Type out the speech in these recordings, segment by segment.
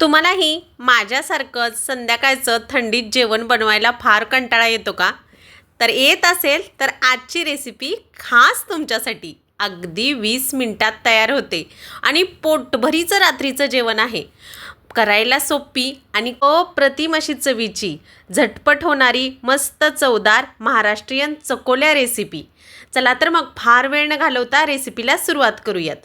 तुम्हालाही माझ्यासारखंच संध्याकाळचं थंडीत जेवण बनवायला फार कंटाळा येतो का? तर येत असेल तर आजची रेसिपी खास तुमच्यासाठी. अगदी वीस मिनटात तयार होते. आणि पोटभरीचं रात्रीचं जेवण आहे. करायला सोपी आणि अप्रतिम अशी चवीची झटपट होणारी मस्त चवदार महाराष्ट्रीयन चकोल्या रेसिपी चला तर मग फार वेळ न घालवता रेसिपीला सुरुवात करूयात.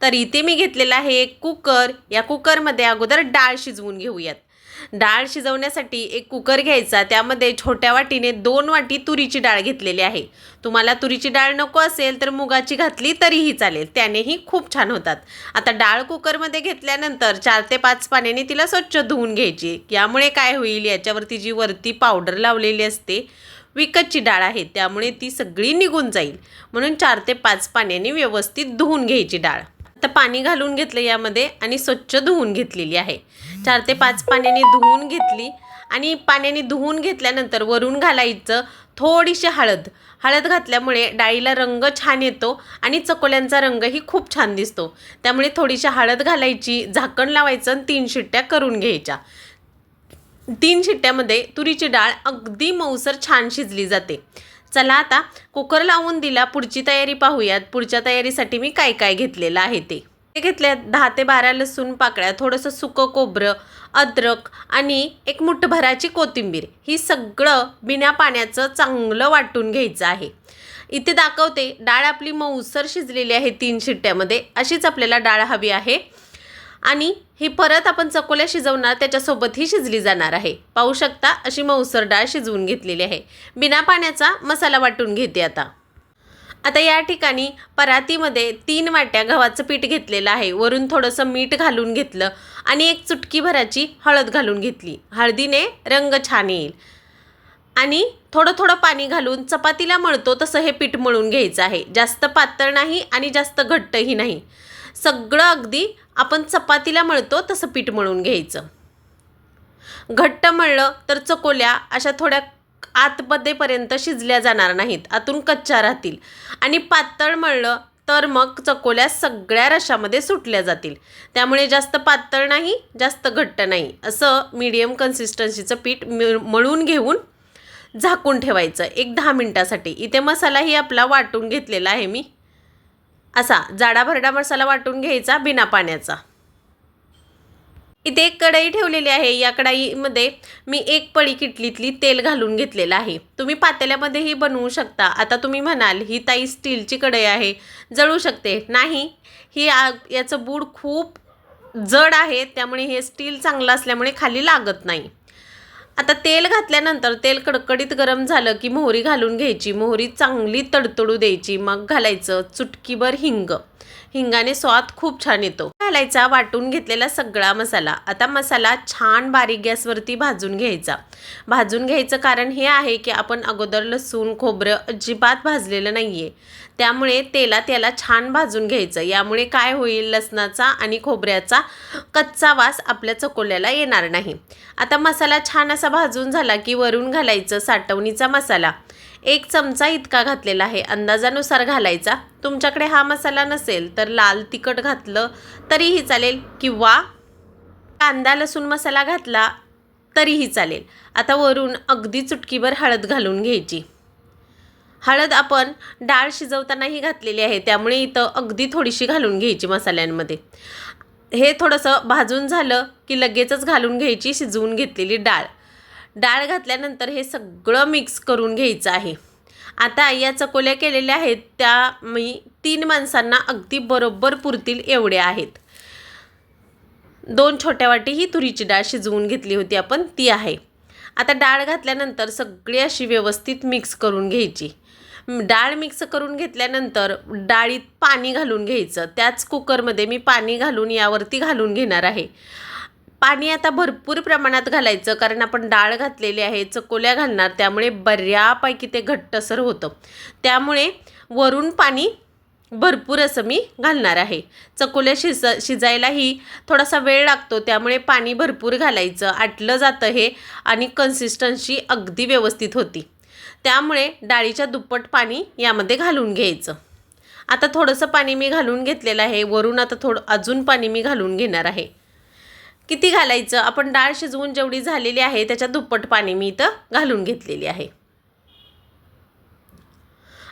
तर इथे मी घेतलेला आहे एक कुकर. या कुकरमध्ये अगोदर डाळ शिजवून घेऊयात. डाळ शिजवण्यासाठी एक कुकर घ्यायचा. त्यामध्ये छोट्या वाटीने दोन वाटी तुरीची डाळ घेतलेली आहे. तुम्हाला तुरीची डाळ नको असेल तर मुगाची घातली तरीही चालेल. त्यानेही खूप छान होतात. आता डाळ कुकरमध्ये घेतल्यानंतर चार ते पाच पाण्याने तिला स्वच्छ धुवून घ्यायची. यामुळे काय होईल? याच्यावरती जी वरती पावडर लावलेली असते विकतची डाळ आहे त्यामुळे ती सगळी निघून जाईल. म्हणून चार ते पाच पाण्याने व्यवस्थित धुवून घ्यायची डाळ. आता पाणी घालून घेतलं यामध्ये आणि स्वच्छ धुवून घेतलेली आहे. चार ते पाच पाण्याने धुवून घेतली आणि पाण्याने धुवून घेतल्यानंतर वरून घालायचं थोडीशी हळद. हळद घातल्यामुळे डाळीला रंग छान येतो आणि चकोल्यांचा रंगही खूप छान दिसतो. त्यामुळे थोडीशी हळद घालायची झाकण लावायचं आणि तीन शिट्ट्या करून घ्यायच्या. तीन शिट्ट्यामध्ये तुरीची डाळ अगदी मऊसर छान शिजली जाते. चला आता कुकर लावून दिला पुढची तयारी पाहूयात. पुढच्या तयारीसाठी मी काय काय घेतलेलं आहे ते. ते दहा ते बारा लसूण पाकळ्या थोडंसं सुकं कोबरं अद्रक आणि एक मुठभराची कोथिंबीर. ही सगळं बिना पाण्याचं चांगलं वाटून घ्यायचं आहे. इथे दाखवते डाळ आपली मऊसर शिजलेली आहे तीन शिट्ट्यामध्ये. अशीच आपल्याला डाळ हवी आहे. आणि ही परत आपण चकोल्या शिजवणार त्याच्यासोबत ही शिजली जाणार आहे. पाहू शकता अशी मऊसर डाळ शिजवून घेतलेली आहे. बिना पाण्याचा मसाला वाटून घेते आता. आता या ठिकाणी परातीमध्ये तीन वाट्या गव्हाचं पीठ घेतलेलं आहे. वरून थोडंसं मीठ घालून घेतलं आणि एक चुटकी भराची हळद घालून घेतली. हळदीने रंग छान येईल. आणि थोडं थोडं पाणी घालून चपातीला मळतो तसं हे पीठ मळून घ्यायचं आहे. जास्त पातळ नाही आणि जास्त घट्टही नाही. सगळं अगदी आपण चपातीला मळतो तसं पीठ मळून घ्यायचं. घट्ट मळलं तर चकोल्या अशा थोड्या आतमध्येपर्यंत शिजल्या जाणार नाहीत आतून कच्च्या राहतील. आणि पातळ मळलं तर मग चकोल्या सगळ्या रशामध्ये सुटल्या जातील. त्यामुळे जास्त पातळ नाही जास्त घट्ट नाही असं मीडियम कन्सिस्टन्सीचं पीठ मळून घेऊन झाकून ठेवायचं एक दहा मिनटासाठी. इथे मसालाही आपला वाटून घेतलेला आहे मी. असा जाडा भरडा मसाला वाटून घ्यायचा बिना पाण्याचा. इथे एक कढई ठेवलेली आहे. या कढाईमध्ये मी एक पळी किटलीतली तेल घालून घेतलेलं आहे. तुम्ही पातेल्यामध्येही बनवू शकता. आता तुम्ही म्हणाल ही ताई स्टीलची कढई आहे. जळू शकते. नाही ही आ याचं बूड खूप जड आहे. त्यामुळे हे स्टील चांगलं असल्यामुळे खाली लागत नाही. आता तेल घातल्यानंतर तेल कडकडीत गरम झालं की मोहरी घालून घ्यायची. मोहरी चांगली तडतडू द्यायची. मग घालायचं चुटकीभर हिंग. हिंगाने स्वाद खूप छान येतो. घालायचा वाटून घेतलेला सगळा मसाला. आता मसाला छान बारीक गॅसवरती भाजून घ्यायचा. भाजून घ्यायचं कारण हे आहे की आपण अगोदर लसूण खोबरं अजिबात भाजलेलं नाही आहे त्यामुळे तेलात याला छान भाजून घ्यायचं. यामुळे काय होईल? लसणाचा आणि खोबऱ्याचा कच्चा वास आपल्या चकोल्याला येणार नाही. आता मसाला छान असा भाजून झाला की वरून घालायचं साठवणीचा मसाला. एक चमचा इतका घातलेला आहे. अंदाजानुसार घालायचा. तुमच्याकडे हा मसाला नसेल तर लाल तिखट घातलं तरीही चालेल किंवा कांदा लसूण मसाला घातला तरीही चालेल. आता वरून अगदी चुटकीभर हळद घालून घ्यायची. हळद आपण डाळ शिजवतानाही घातलेली आहे. त्यामुळे इथं अगदी थोडीशी घालून घ्यायची मसाल्यांमध्ये. हे थोडंसं भाजून झालं की लगेचच घालून घ्यायची शिजवून घेतलेली डाळ. डाळ घातल्यानंतर हे सगळं मिक्स करून घ्यायचं आहे. आता या चकोल्या केलेल्या आहेत त्या मी तीन माणसांना अगदी बरोबर पुरतील एवढ्या आहेत. दोन छोट्या वाटी ही तुरीची डाळ शिजवून घेतली होती आपण ती आहे. आता डाळ घातल्यानंतर सगळी अशी व्यवस्थित मिक्स करून घ्यायची. डाळ मिक्स करून घेतल्यानंतर डाळीत पाणी घालून घ्यायचं. त्याच कुकरमध्ये मी पाणी घालून यावरती घालून घेणार आहे. पाणी आता भरपूर प्रमाणात घालायचं कारण आपण डाळ घातलेली आहे चकोल्या घालणार त्यामुळे बऱ्यापैकी ते घट्टसर होतं. त्यामुळे वरून पाणी भरपूर असं मी घालणार आहे. चकोल्या शिज शिजायलाही थोडासा वेळ लागतो त्यामुळे पाणी भरपूर घालायचं आटलं जातं हे आणि कन्सिस्टन्सी अगदी व्यवस्थित होती. त्यामुळे डाळीच्या दुप्पट पाणी यामध्ये घालून घ्यायचं. आता थोडंसं पाणी मी घालून घेतलेलं आहे वरून आता थोडं अजून पाणी मी घालून घेणार आहे. किती घालायचं? आपण डाळ शिजवून जेवढी झालेली आहे त्याच्या दुप्पट पाणी मी इथं घालून घेतलेली आहे.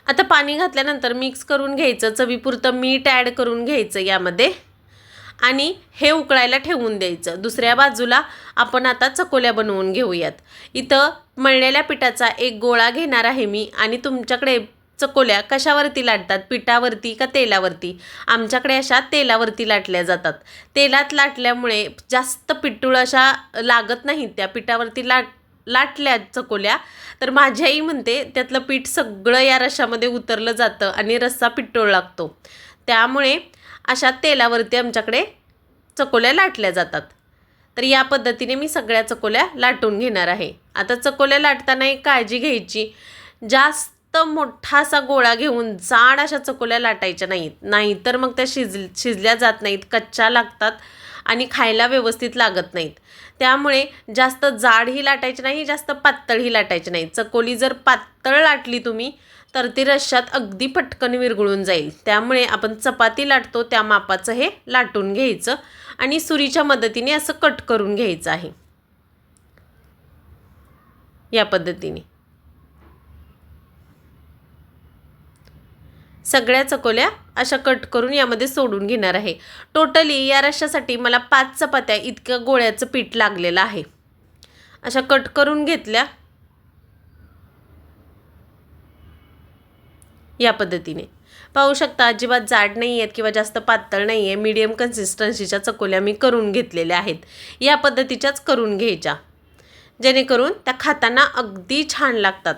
आता पाणी घातल्यानंतर मिक्स करून घ्यायचं चवीपुरतं मीठ ॲड करून घ्यायचं यामध्ये. आणि हे उकळायला ठेवून द्यायचं. दुसऱ्या बाजूला आपण आता चकोल्या बनवून घेऊयात. इथं मळलेल्या पिठाचा एक गोळा घेणार आहे मी आणि तुमच्याकडे चकोल्या कशावरती लाटतात? पिठावरती का तेलावरती? आमच्याकडे अशा तेलावरती लाटल्या जातात. तेलात लाटल्यामुळे जास्त पिठूळ अशा लागत नाहीत. त्या पिठावरती लाट लाटल्या चकोल्या. तर माझी आई म्हणते त्यातलं पीठ सगळं या रशामध्ये उतरलं जातं आणि रस्सा पिठोळ लागतो. त्यामुळे अशा तेलावरती आमच्याकडे चकोल्या लाटल्या जातात. तर या पद्धतीने मी सगळ्या चकोल्या लाटून घेणार आहे. आता चकोल्या लाटताना एक काळजी घ्यायची. जास्त मोठासा गोळा घेऊन जाड अशा चकोल्या लाटायच्या नाहीत. नाहीतर मग त्या शिज शिजल्या जात नाहीत कच्च्या लागतात आणि खायला व्यवस्थित लागत नाहीत. त्यामुळे जास्त जाडही लाटायची नाही जास्त पातळही लाटायची नाही. चकोली जर पातळ लाटली तुम्ही तर ती रश्शात अगदी पटकन विरघळून जाईल. त्यामुळे आपण चपाती लाटतो त्या मापाचं हे लाटून घ्यायचं आणि सुरीच्या मदतीने असं कट करून घ्यायचं आहे. या पद्धतीने. सगळ्या चकोल्या अशा कट करून यामध्ये सोडून घेणार आहे. टोटली या रश्शासाठी मला पाच चपात्या इतक्या गोळ्याचं पीठ लागलेलं आहे. अशा कट करून घेतल्या. या पद्धतीने. पाहू शकता अजिबात जाड नाही आहेत किंवा जास्त पातळ नाही आहे मीडियम कन्सिस्टन्सीच्या चकोल्या मी करून घेतलेल्या आहेत. या पद्धतीच्याच करून घ्यायच्या. जेणेकरून त्या खाताना अगदी छान लागतात.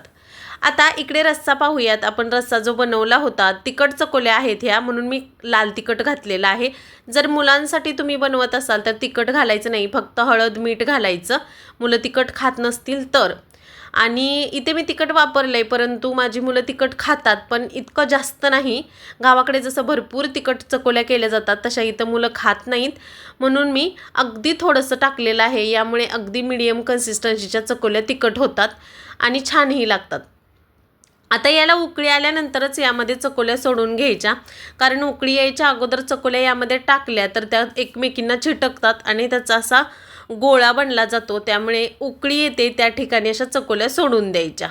आता इकडे रस्सा पाहूयात. आपण रस्सा जो बनवला होता तिखट चकोल्या आहेत ह्या म्हणून मी लाल तिखट घातलेलं आहे. जर मुलांसाठी तुम्ही बनवत असाल तर तिखट घालायचं नाही. फक्त हळद मीठ घालायचं. मुलं तिखट खात नसतील तर. आणि इथे मी तिखट वापरलं आहे परंतु माझी मुलं तिखट खातात पण इतकं जास्त नाही. गावाकडे जसं भरपूर तिखट चकोल्या केल्या जातात तशा इथं मुलं खात नाहीत. म्हणून मी अगदी थोडंसं टाकलेलं आहे. यामुळे अगदी मिडियम कन्सिस्टन्सीच्या चकोल्या तिखट होतात आणि छानही लागतात. आता याला उकळी आल्यानंतरच यामध्ये चकोल्या सोडून घ्यायच्या. कारण उकळी यायच्या अगोदर चकोल्या यामध्ये टाकल्या तर त्या एकमेकींना चिटकतात आणि त्याचा असा गोळा बनला जातो. त्यामुळे उकळी येते त्या ठिकाणी अशा चकोल्या सोडून द्यायच्या.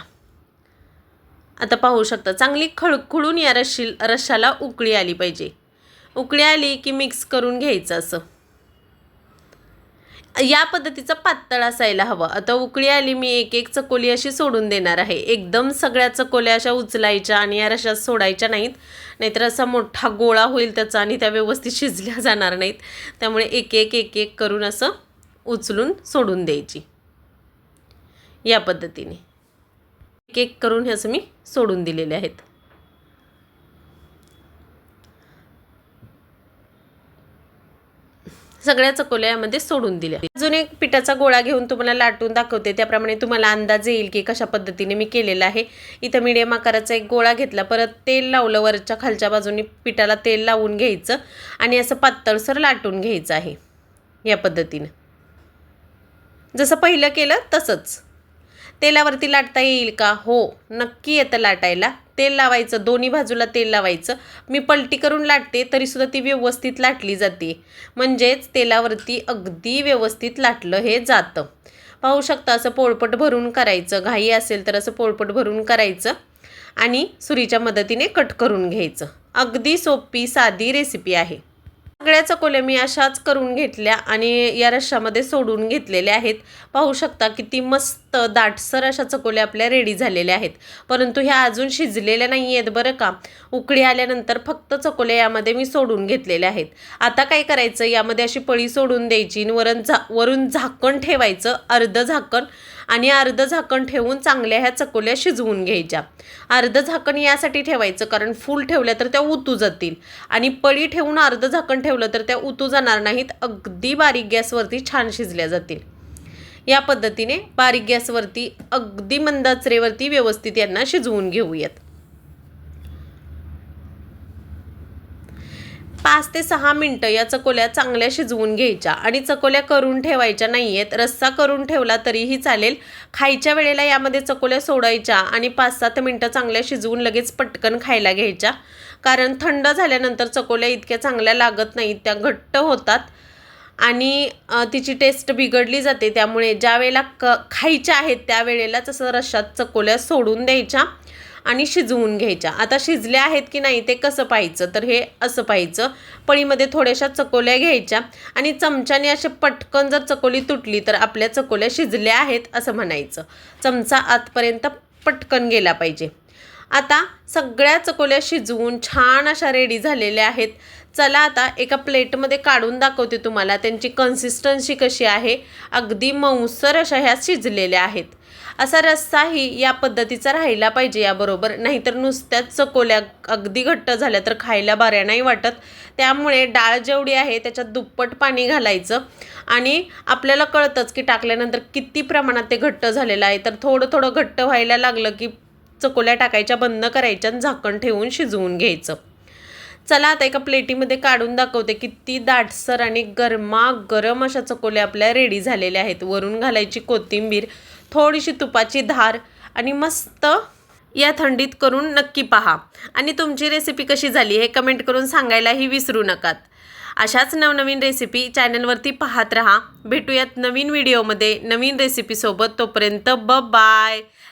आता पाहू शकता चांगली खळखळून या रशी रशाला उकळी आली पाहिजे. उकळी आली की मिक्स करून घ्यायचं असं. या पद्धतीचं पातळ असायला हवं. आता उकळी आली मी एक एक चकोली अशी सोडून देणार आहे. एकदम सगळ्या चकोल्या अशा उचलायच्या आणि या रशात सोडायच्या नाहीत. नाहीतर असा मोठा गोळा होईल त्याचा आणि त्या व्यवस्थित शिजल्या जाणार नाहीत. त्यामुळे एक एक एक एक करून असं उचलून सोडून द्यायची. या पद्धतीने. एक एक करून हे असं मी सोडून दिलेले आहेत. सगळ्या चकोल्या यामध्ये सोडून दिल्या. अजून एक पिठाचा गोळा घेऊन तुम्हाला लाटून दाखवते. त्याप्रमाणे तुम्हाला अंदाज येईल की कशा पद्धतीने मी केलेला आहे. इथं मीडियम आकाराचा एक गोळा घेतला. परत तेल लावलं. वरच्या खालच्या बाजूने पिठाला तेल लावून घ्यायचं आणि असं पातळसर लाटून घ्यायचं आहे. या पद्धतीनं. जसं पहिलं केलं तसंच. तेलावरती लाटता येईल का? हो नक्की येतं लाटायला. तेल लावायचं दोन्ही बाजूला तेल लावायचं. मी पलटी करून लाटते तरीसुद्धा ती व्यवस्थित लाटली जाते. म्हणजेच तेलावरती अगदी व्यवस्थित लाटलं हे जातं. पाहू शकता असं पोळपट भरून करायचं घाई असेल तर असं पोळपट भरून करायचं आणि सुरीच्या मदतीने कट करून घ्यायचं. अगदी सोपी साधी रेसिपी आहे. सगळ्या चकोल्या मी अशाच करून घेतल्या आणि या रश्शामध्ये सोडून घेतलेल्या आहेत. पाहू शकता किती मस्त दाटसर अशा चकोल्या आपल्या रेडी झालेल्या आहेत. परंतु ह्या अजून शिजलेल्या नाही आहेत बरं का. उकडी आल्यानंतर फक्त चकोल्या यामध्ये मी सोडून घेतलेल्या आहेत. आता काय करायचं? यामध्ये अशी पळी सोडून द्यायची आणि वरून झा वरून झाकण ठेवायचं अर्ध झाकण आणि अर्ध झाकण ठेवून चांगल्या ह्या चकोल्या शिजवून घ्यायच्या. अर्ध झाकण यासाठी ठेवायचं कारण फुल ठेवल्या तर त्या उतू जातील. आणि पळी ठेवून अर्ध झाकण ठेवलं तर त्या उतू जाणार नाहीत. अगदी बारीक गॅसवरती छान शिजल्या जातील. या पद्धतीने बारीक गॅसवरती अगदी मंद आचरेवरती व्यवस्थित यांना शिजवून घेऊयात. पाच ते सहा मिनटं या चकोल्या चांगल्या शिजवून घ्यायच्या आणि चकोल्या करून ठेवायच्या नाही आहेत रस्सा करून ठेवला तरीही चालेल. खायच्या वेळेला यामध्ये चकोल्या सोडायच्या आणि पाच सात मिनटं चांगल्या शिजवून लगेच पटकन खायला घ्यायच्या. कारण थंड झाल्यानंतर चकोल्या इतक्या चांगल्या लागत नाहीत त्या घट्ट होतात. आणि तिची टेस्ट बिघडली जाते. त्यामुळे ज्या वेळेला क खायच्या आहेत त्यावेळेला असं रश्शात चकोल्या सोडून द्यायच्या आणि शिजवून घ्यायच्या. आता शिजल्या आहेत की नाही ते कसं पाहायचं? तर हे असं पाहायचं. पळीमध्ये थोड्याशा चकोल्या घ्यायच्या आणि चमच्याने असे पटकन जर चकोली तुटली तर आपल्या चकोल्या शिजल्या आहेत असं म्हणायचं. चमचा आतपर्यंत पटकन गेला पाहिजे. आता सगळ्या चकोल्या शिजवून छान अशा रेडी झालेल्या आहेत. चला आता एका प्लेटमध्ये काढून दाखवते तुम्हाला त्यांची कन्सिस्टन्सी कशी आहे. अगदी मऊसर अशा ह्या शिजलेल्या आहेत. असा रस्साही या पद्धतीचा राहिला पाहिजे याबरोबर. नाहीतर नुसत्याच चकोल्या अगदी घट्ट झाल्या तर खायला बऱ्या नाही वाटत. त्यामुळे डाळ जेवढी आहे त्याच्यात दुप्पट पाणी घालायचं. आणि आपल्याला कळतंच की टाकल्यानंतर किती प्रमाणात ते घट्ट झालेलं आहे. तर थोडं थोडं घट्ट व्हायला लागलं की चकोल्या टाकायच्या बंद करायच्या आणि झाकण ठेवून शिजवून घ्यायचं. चला आता एका प्लेटीमध्ये काढून दाखवते किती दाटसर आणि गरमागरम अशा चकोल्या आपल्या रेडी झालेल्या आहेत. वरून घालायची कोथिंबीर थोडीशी तुपाची धार आणि मस्त या थंडीत करून नक्की पहा. आणि तुमची रेसिपी कशी झाली हे कमेंट करून सांगायलाही विसरू नकात अशाच नवनवीन रेसिपी चॅनलवरती पाहत रहा. भेटूयात नवीन व्हिडिओमध्ये नवीन रेसिपीसोबत तोपर्यंत ब बाय